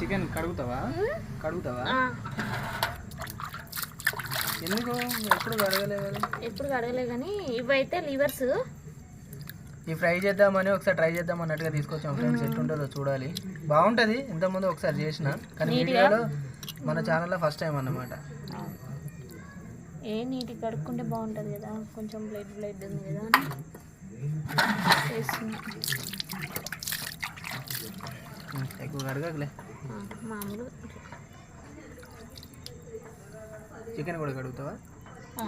Chicken కడుగుతావా? కడుగుతావా? ఎందుకు? ఎప్పుడు కడగలేదు ఎప్పుడు కడగలే కానీ ఇవైతే లివర్స్. ఈ ఫ్రై చేద్దామని ఒకసారి ట్రై చేద్దాం అన్నట్టుగా తీసుకొచ్చాం ఫ్రెండ్స్. ఎట్లుంటుందో చూడాలి. బాగుంటుంది. ఇంతకుముందు ఒకసారి చేసిన. కానీ వీడియోలో మన ఛానల్లో ఫస్ట్ టైం అన్నమాట. ఏ నీటి కడుక్కుంటే బాగుంటుంది కదా. కొంచెం బ్లడ్ బ్లడ్ ఉంది కదా ఎక్కువ కడగలే మామూలు. చికెన్ కూడా కడుగుతావా? ఆ,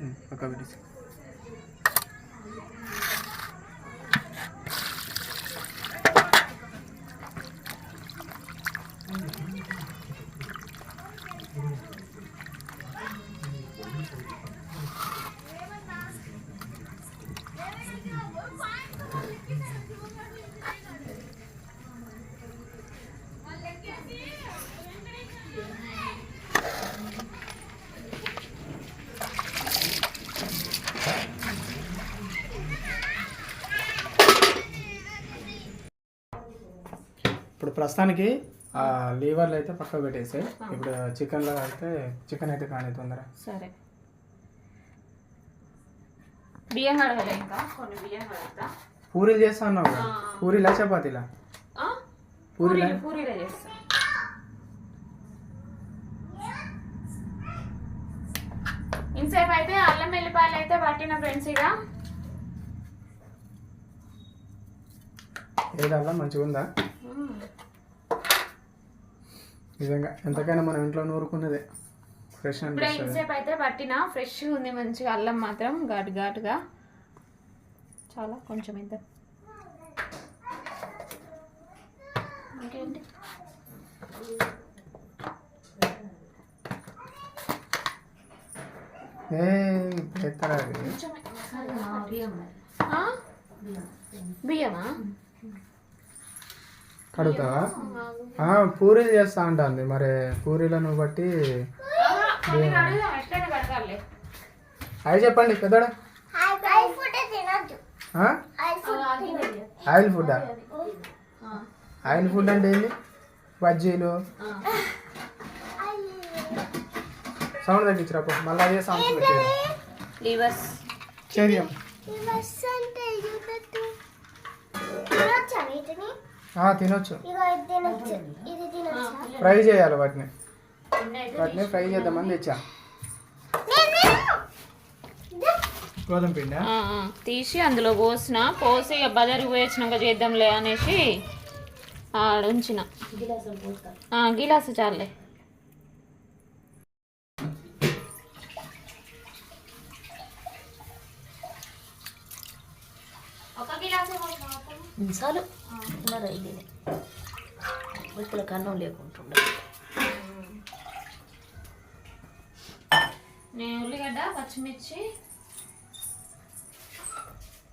ఉమ్, ప్రస్తుతానికి ఆ లీవర్లు అయితే పక్క పెట్టేసాయి. ఇప్పుడు చికెన్లో అయితే చికెన్ అయితే కానీ తొందర. సరే. బియ్యం కడగలే ఇంకా? కొన్ని బియ్యం కడగతా పూరీలు చేస్తా అన్నావు కదా? పూరీలా చపాతీలా? పూరీలా? పూరీలు పూరీలే చేస్తా. ఇంతసేపు అయితే అల్లం వెల్లిపాయలు అయితే పట్టిన ఫ్రెండ్స్ ఇక ఏదల్లా మంచిగా ఉందా నిజంగా. ఎంతకైనా మనం ఇంట్లో నూరుకున్నదే. ఫ్రెష్ ఇప్పుడు ఇంతసేపు అయితే పట్టిన. ఫ్రెష్ ఉంది మంచిగా అల్లం మాత్రం. ఘాటు ఘాటుగా. చాలా కొంచెం ఇంత ఇంకేంటి? ఆ? బియ్యమా? కడుగుతావా పూరీలు చేస్తా అంటుంది. మరి పూరీలను బట్టి అవి చెప్పండి పెద్దడా? ఆయిల్ ఫుడ్డా ఆయిల్ ఫుడ్ అంటే ఏంటి బజ్జీలు. సౌండ్ తగ్గించరా. మళ్ళీ అదే చేద్దాం ఆ, తినొచ్చు. ఫ్రై చేయాలి వాటిని. వాటిని ఫ్రై చేద్దామని తెచ్చా. గోధుమ పిండి? తీసి అందులో పోసిన పోసి బజార్కి పోయి వచ్చినాక చేద్దాంలే అనేసి ఆడ ఉంచిన. ఆ, గిలాసు చాలే ఒక గిలాసే చాలు. ఇది వ్యక్తుల కన్నం లేకుంటుండే నేను ఉల్లిగడ్డ పచ్చిమిర్చి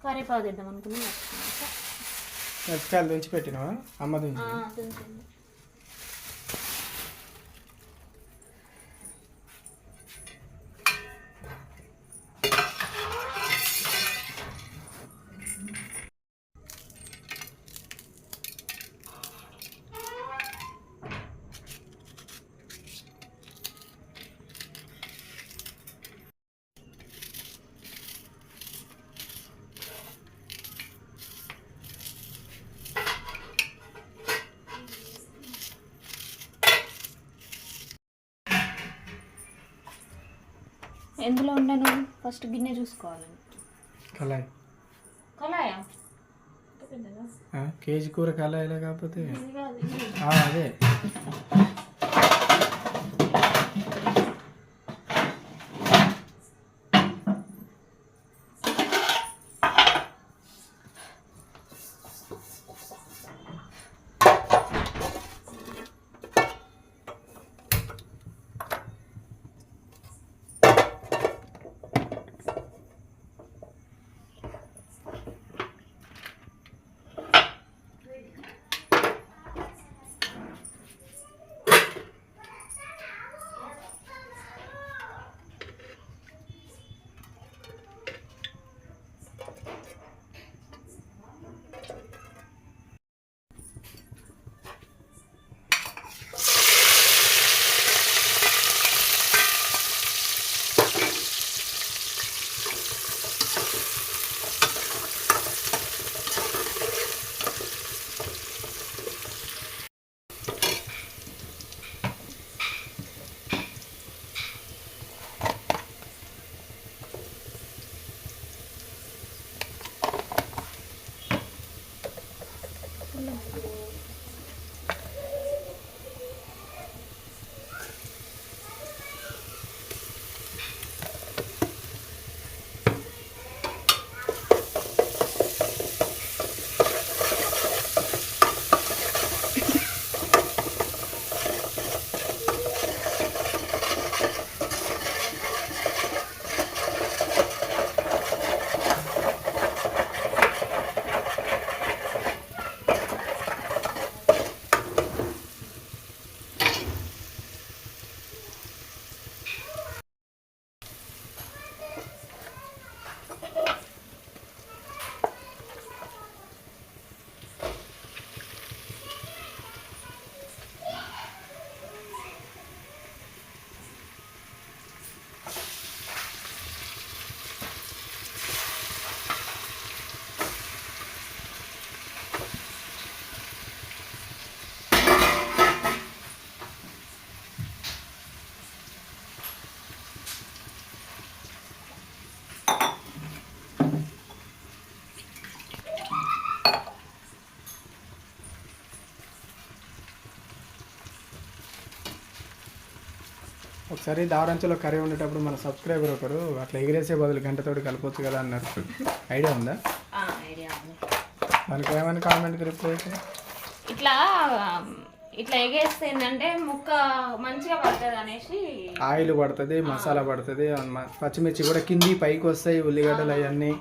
కరివేపాకు తిద్దాం అనుకున్నా. మిరపకాయలు దించి పెట్టినావా? అమ్మ దించి ఎందులో ఉండను ఫస్ట్ గిన్నె చూసుకోవాలి. కళాయి. కలాయా ఆ, కేజీ కూర కళాయిలా కాకపోతే? ఆ, అదే. ఒకసారి దావరంచలో కర్రీ ఉండేటప్పుడు మన సబ్స్క్రైబర్ ఒకరు అట్లా ఎగిరేసే బదులు గంటతోటి కలపొచ్చు కదా అన్నారు. ఐడియా ఉందా? దానికి ఏమైనా కామెంట్కి రిప్లై ఇట్లా ఇట్లా ఎగేస్తే ఏంటంటే ముక్క మంచిగా పడుతుంది అనేసి ఆయిల్ పడుతుంది మసాలా పడుతుంది పచ్చిమిర్చి కూడా కింది పైకి వస్తాయి ఉల్లిగడ్డలు అవన్నీ.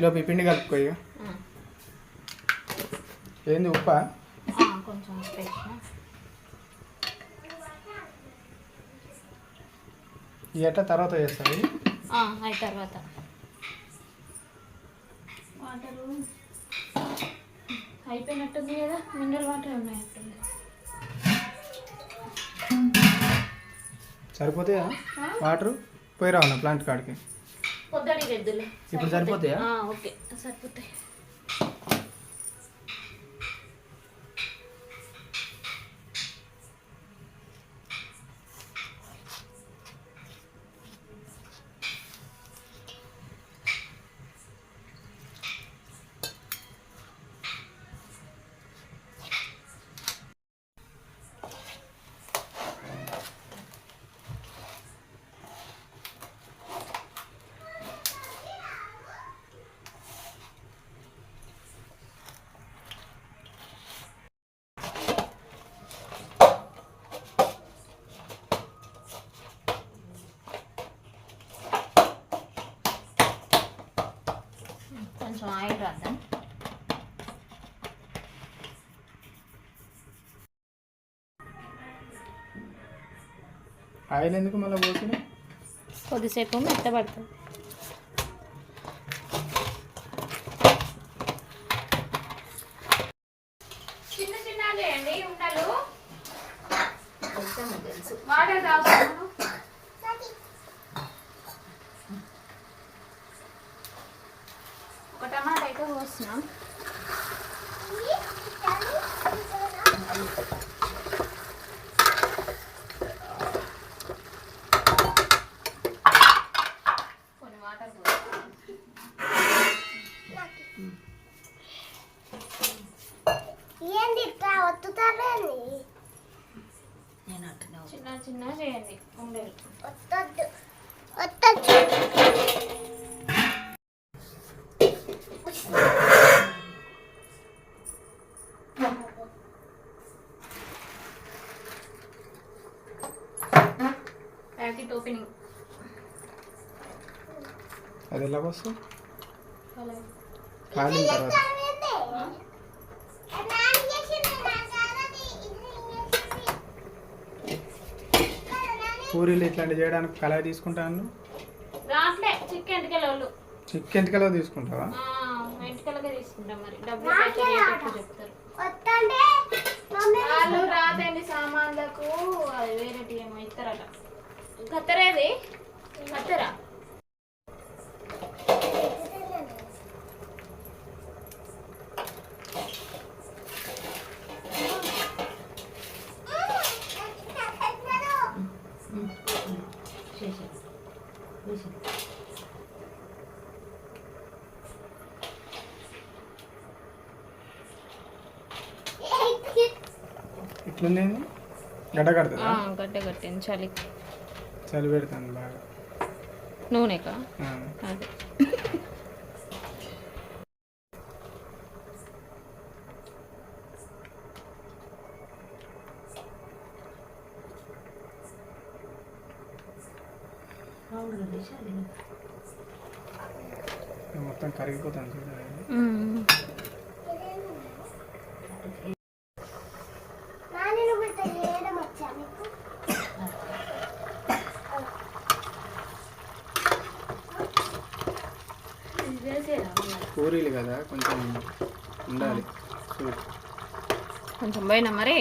లోపు ఈ పిండి కలుపుకోయి ఉమ్. ఏంది ఉప్పా? ఆ, కొంచెం ఎట్లా తర్వాత చేస్తాయి తర్వాత. వాటరు అయిపోయినట్టుంది కదా మినరల్ వాటర్ ఉన్నాయట్టుంది. సరిపోతాయా? వాటర్? పోయి రావన్నా ప్లాంట్ కాడికి? ఇప్పుడు సరిపోతాయా? ఆ, ఓకే సరిపోతాయి. ఆయిల్ ఎందుకు మళ్ళీ పోసిన కొద్దిసేపు మెత్తబడుతుంది చిన్న చిన్న చేయండి ఉండలు కొంచెం తెలుసు వాటర్ తాగుతాను ఒక టమాటా అయితే కోస్తున్నాం కొన్ని వాటర్ పోస్తాం ఏంది ఇట్లా ఒత్తుతారేంది నేను అంటున్నా చిన్న చిన్న చేయండి ఉండలు ఒత్తొద్దు ఒత్తొచ్చు ప్యాకెట్ ఓపెనింగ్ అది ఎలా వస్తుంది? కాలిన తర్వాత. పూరీలు ఇట్లాంటివి చేయడానికి కళాయి తీసుకుంటాను రాట్లే చికెన్ ఎంటికల వాళ్ళు చికెన్ ఎంటికలో తీసుకుంటావా? ఎంటికలకే తీసుకుంటాం మరి. డబ్బులు చెప్తారు. వాళ్ళు రాదండి సామాన్లకు అది వేరేటి ఏమో ఇస్తారట. కత్తరేది కత్తెరా. ఇట్లుంది గడ్డ కడుతుందా? గడ్డ కట్టింది చలి. చలి పెడుతుంది బాగా. నూనెకా. అదే. వేసాలి మొత్తం కరిగిపోతుంది చూడండి నాని నువ్వు ఇట్లా చేయడం వచ్చా మీకు పూరీలు కదా కొంచెం ఉండాలి. కొంచెం పోయినా మరి?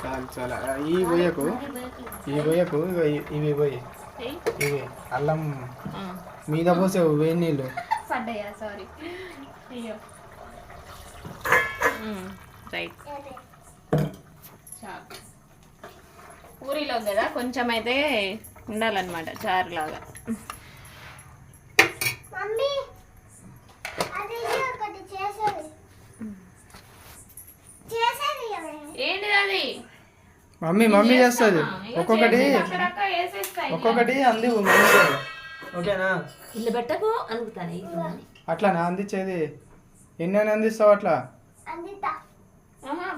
చాలు చాలా. ఈ బొయ్యకు ఈ ఇ- ఇవి పోయి. ఏయ్. ఇవి అల్లం. మీద పోసే వేడి నీళ్ళు. పడ్డాయా? సారీ అయ్యో రైట్. చాలు. పూరీలో కదా కొంచెం అయితే ఉండాలన్నమాట చారు లాగా మమ్మీ అది ఇది ఒకటి చేసేది మమ్మీ మమ్మీ చేస్తుంది. ఒక్కొక్కటి ఒక్కొక్కటి అంది. ఓకేనా? ఇల్లు పెట్టకు అనుకుతాను ఇల్లు అట్లానా? అందించేది ఎన్ని అని అందిస్తావు అట్లా?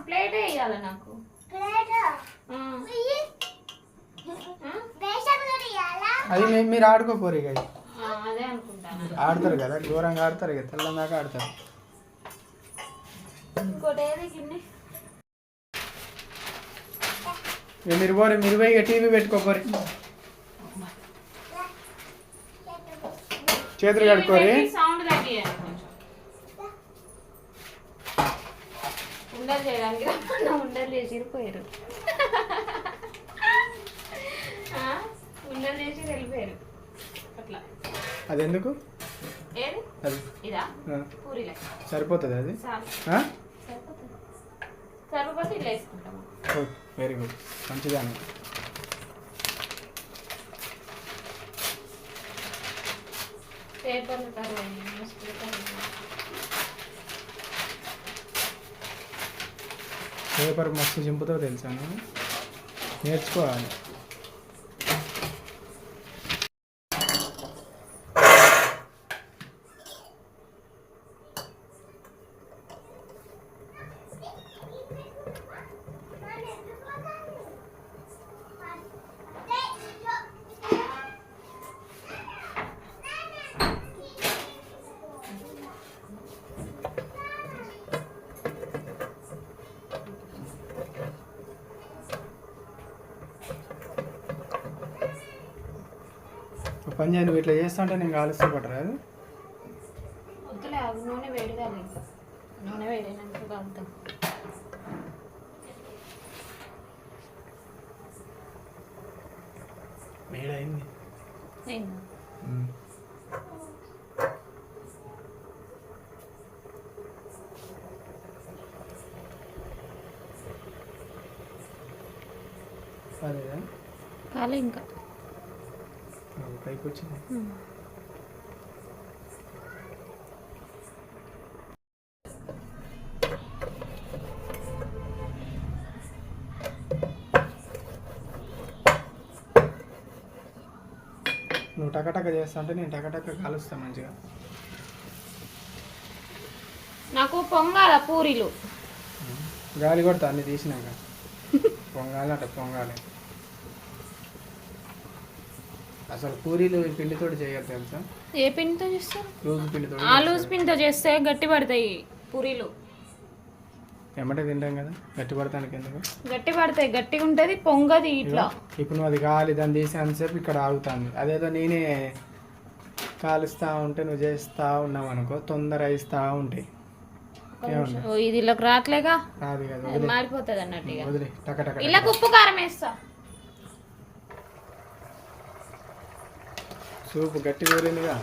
ప్లేటే వేయాలి నాకు? అది మీరు ఆడుకోపోరు ఇక ఆడతారు కదా ఘోరంగా ఆడతారు ఇక తెల్లందాకా ఆడతారు. ఇంకోటి ఏది గిన్నె ఇక మీరు పోరు మీరు పోయి టీవీ పెట్టుకోపోరి చేతులు కడుక్కోరి. ఉండలు చేయడానికి రమ్మన్నా ఉండలు చేసి ఇరిపోయారు ఆ, ఉండలు చేసి వెళ్ళిపోయారు. అట్లా. అది ఎందుకు ఏది? అది. ఇదా? ఆ, పూరీలే. సరిపోతుంది అది? సరిపోతే వేసుకుంటాము ఓకే వెరీ గుడ్ మంచిదాన్ని పేపర్లు కరువు పేపర్ మస్తు చింపుతో తెలుసా నువ్వు? నేర్చుకోవాలి. పని చేయండి నువ్వు ఇట్లా చేస్తా అంటే నేను ఆలస్యం పట్టరా అది వద్దులే అవి నూనె నూనె వేడినాక కలుగుతాం వేడైంది. అయిందా అదేదా కాలే ఇంకా. పైకి వచ్చింది నువ్వు టకటక చేస్తా అంటే నేను టకటక కాలుస్తా మంచిగా. నాకు పొంగాల పూరీలు. గాలి కొడతా అన్ని తీసినాక. పొంగాలి అట పొంగాలి. అసలు పూరీలు ఈ పిండితోటి చేయరు తెలుసా? ఏ పిండితో చేస్తారు? రోజు పిండితోటి ఆ లూజ్ పిండితో చేస్తే గట్టి పడతాయి పూరీలు. ఎమ్మటే తింటాం కదా గట్టి పడతానికి ఎందుకు? గట్టి పడతాయి గట్టిగా ఉంటుంది పొంగది ఇట్లా. ఇప్పుడు నువ్వు అది గాలి దాన్ని తీసి అంతసేపు ఇక్కడ ఆగుతుంది. అదేదో నేనే కాలుస్తా ఉంటే నువ్వు చేస్తా ఉన్నావు అనుకో తొందర అయిస్తా ఉంటాయి ఇది ఇళ్ళకి రావట్లేగా? రాదు కదా మారిపోతుంది అన్నట్టు. ఇళ్ళకి ఉప్పు కారం వేస్తా. సూపు గట్టి కూరిందిగా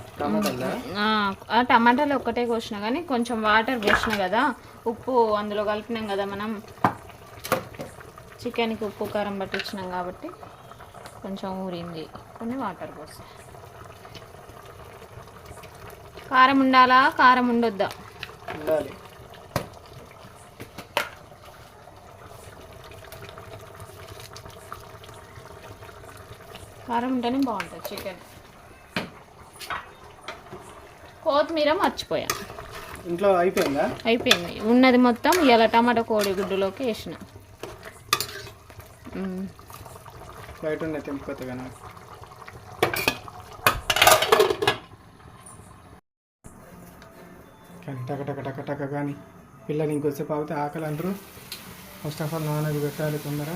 ఆ, టమాటాలు ఒక్కటే కోసిన కానీ కొంచెం వాటర్ పోసిన కదా ఉప్పు అందులో కలిపినాం కదా మనం. చికెన్కి ఉప్పు కారం పట్టించినాం కాబట్టి కొంచెం ఊరింది. కొన్ని వాటర్ పోస్తాం కారం ఉండాలా? కారం ఉండొద్దా? ఉండాలి. కారం ఉంటేనే బాగుంటుంది చికెన్. కొత్తిమీర మర్చిపోయా. ఇంట్లో అయిపోయిందా? అయిపోయింది. ఉన్నది మొత్తం ఇలా టమాటా కోడిగుడ్డులోకి వేసిన. బయట ఉన్నాయి తెంపుకొత్తగా నాకు కానీ టక టక టక టక కానీ పిల్లలు ఇంకొచ్చేపు ఆగితే ఆకలి అంటారు. ఫస్ట్ ఆఫ్ ఆల్ నాన్నకి పెట్టాలి తొందర.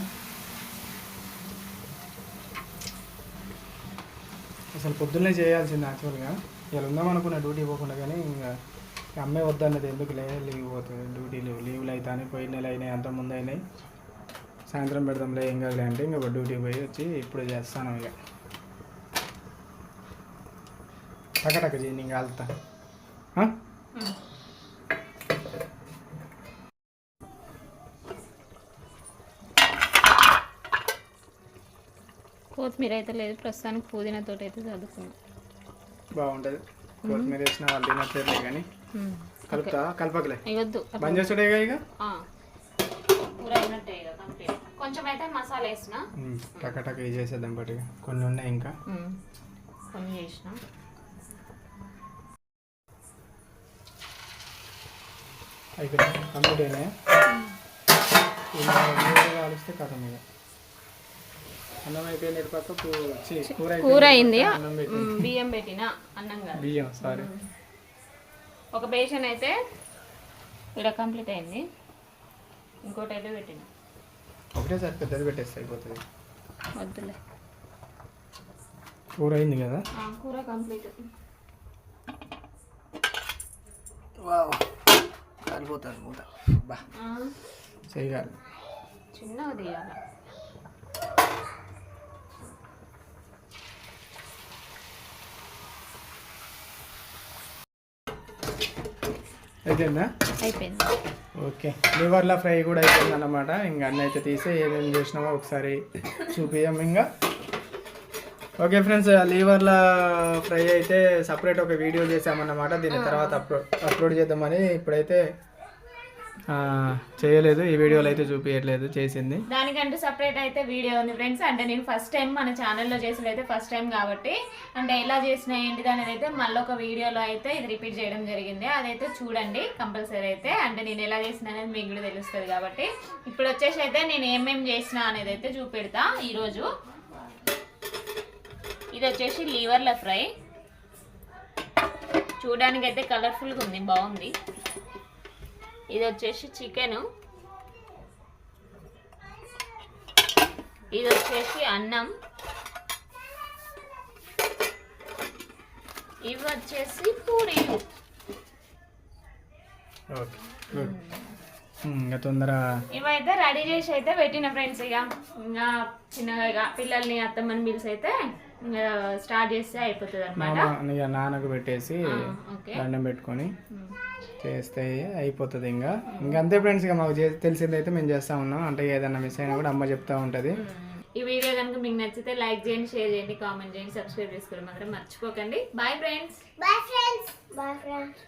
అసలు పొద్దున్నే చేయాల్సింది యాక్చువల్గా ఇలా ఉందాం డ్యూటీ పోకుండా కానీ ఇంకా అమ్మే వద్దన్నది ఎందుకు లే లీవ్ పోతుంది డ్యూటీ లీవ్ లీవ్లు అవుతాను పోయిన నెల అయినాయి అంత ముందు అయినాయి. సాయంత్రం పెడదాంలే ఏం కాదులే అంటే ఇంకా డ్యూటీ పోయి వచ్చి ఇప్పుడు చేస్తాను ఇక. టకటక చేయి నేను కాలుతా. కొత్తిమీర అయితే లేదు ప్రస్తుతానికి పుదీనాతో అయితే చదువుకున్నాం. బాగుంటుంది. కొత్తిమీర వేసిన వాళ్ళు తినట్లేదులే కానీ. కలుపుతా? కలపకలే? బంద్ చేస్తాడేగా ఇక కొంచెం అయితే మసాలా వేసిన. ఉమ్, టక టక చేసేద్దాం పట్టుగా కొన్ని ఉన్నాయి ఇంకా. కొన్ని చేసిన. కంప్లీట్ అయినాయి? కాలిస్తే కథం ఇక కూర కూర అయిపోయింది, అయింది. బియ్యం పెట్టిన అన్నం కాదు. బియ్యం సారీ ఒక బేషన్ అయితే ఇక్కడ కంప్లీట్ అయింది. ఇంకోటి అయితే పెట్టిన ఒకటేసారి పెద్దది పెట్టేస్తే అయిపోతుంది. వద్దులే. కూర అయింది కదా? ఆ, కూర కంప్లీట్ కాలిపోతారు మూత బా. చేయగాలి చిన్నగా తీయాలి అయిపోయిందా? అయిపోయింది. ఓకే. లివర్ల ఫ్రై కూడా అయిపోయింది అన్నమాట ఇంకా అన్నీ అయితే తీసి ఏమేమి చేసినామో ఒకసారి చూపిద్దాం ఇంకా ఓకే ఫ్రెండ్స్ లీవర్ల ఫ్రై అయితే సపరేట్ ఒక వీడియో చేసామన్నమాట. దీని తర్వాత అప్లోడ్ అప్లోడ్ చేద్దామని ఇప్పుడైతే చేయలేదు. ఈ వీడియోలో అయితే చూపించట్లేదు చేసింది. దానికంటూ సపరేట్ అయితే వీడియో ఉంది ఫ్రెండ్స్. అంటే నేను ఫస్ట్ టైం మన ఛానల్లో చేసిన అయితే ఫస్ట్ టైం కాబట్టి అంటే ఎలా చేసిన ఏంటిది అనేది అయితే మళ్ళీ ఒక వీడియోలో అయితే ఇది రిపీట్ చేయడం జరిగింది. అదైతే చూడండి కంపల్సరీ అయితే. అంటే నేను ఎలా చేసిన అనేది మీకు కూడా తెలుస్తుంది కాబట్టి. ఇప్పుడు వచ్చేసి అయితే నేను ఏమేమి చేసిన అనేది అయితే చూపెడతా ఈరోజు. ఇది వచ్చేసి లీవర్ల ఫ్రై. చూడడానికి అయితే కలర్ఫుల్గా ఉంది బాగుంది. ఇది వచ్చేసి చికెను. ఇది వచ్చేసి అన్నం. ఇవి వచ్చేసి పూరీలు. గుడ్. ఇంకా తొందర ఇవైతే రెడీ చేసి అయితే పెట్టిన ఫ్రెండ్స్ ఇక. ఇంకా చిన్నగా ఇక పిల్లల్ని అత్తమ్మని పిలిచి అయితే ఇంకా స్టార్ట్ చేస్తే అయిపోతుంది అనమాట నాన్నకు పెట్టేసి ఓకే. దండం పెట్టుకొని చేస్తే అయిపోతుంది ఇంకా. ఇంకా అంతే ఫ్రెండ్స్ ఇక మాకు తెలిసిందైతే మేము చేస్తూ ఉన్నాం. అంటే ఏదైనా మిస్ అయినా కూడా అమ్మ చెప్తా ఉంటుంది. ఈ వీడియో కనుక మీకు నచ్చితే లైక్ చేయండి షేర్ చేయండి కామెంట్ చేయండి సబ్స్క్రైబ్ చేసుకోవడం మాత్రం మర్చిపోకండి. Bye friends bye friends bye friends